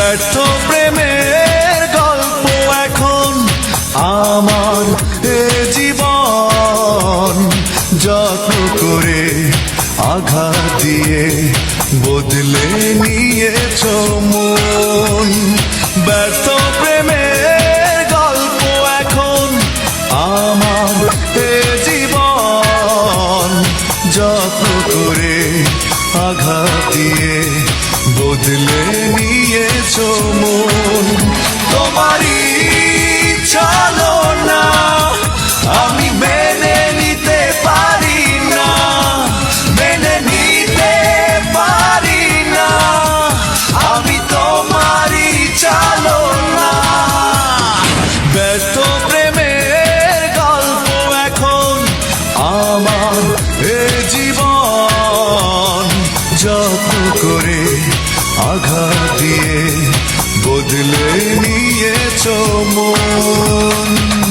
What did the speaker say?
ব্যর্থ প্রেমের গল্প এখন আমার এ জীবন। যত্ন করে আঘাত দিয়ে বদলে নিয়েছ মন। ব্যর্থ প্রেমের গল্প এখন আমার এ জীবন। যত্ন করে আঘাত দিয়ে বদলে মন। তোমারই চলো না আমি মেনে নিতে পারি না, মেনে নিতে পারি না, আমি তোমারই চলো না ব্যর্থ প্রেমের গল্প এখন আমার জীবন, যত্ন করে আঘাত দিয়ে বদলে নিয়েছ মন।